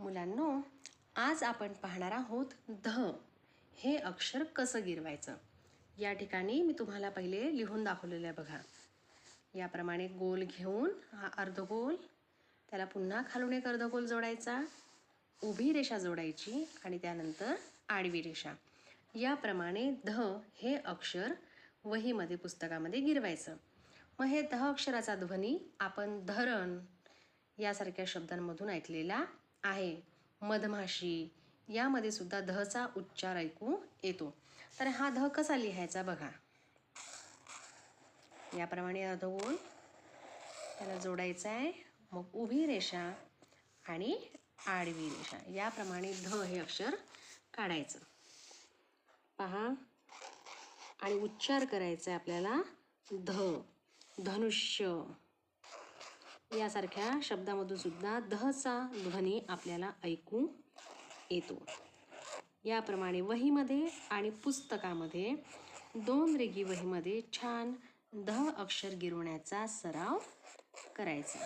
मुलांनो आज आपण पाहणार आहोत ध हे अक्षर कसं गिरवायचं? या ठिकाणी मी तुम्हाला पहिले लिहून दाखवलेलं आहे बघा. याप्रमाणे गोल घेऊन हा अर्धगोल त्याला पुन्हा खालून एक अर्धगोल जोडायचा उभी रेषा जोडायची आणि त्यानंतर आडवी रेषा. याप्रमाणे ध हे अक्षर वहीमध्ये पुस्तकामध्ये गिरवायचं. मग हे ध अक्षराचा ध्वनी आपण धरण यासारख्या शब्दांमधून ऐकलेला आहे. मधमाशी यामध्ये सुद्धा धचा उच्चार ऐकू येतो. तर हा ध कसा लिहायचा बघा. याप्रमाणे अर्धगोल त्याला जोडायचा आहे मग उभी रेषा आणि आडवी रेषा. याप्रमाणे ध हे अक्षर काढायचं. पहा. आणि उच्चार करायचा आहे आपल्याला ध. धनुष्य. यासारख्या शब्दामधून सुद्धा धचा ध्वनी आपल्याला ऐकू येतो. याप्रमाणे वहीमध्ये आणि पुस्तकामध्ये दोन रेगी वहीमध्ये छान दह अक्षर गिरवण्याचा सराव करायचा.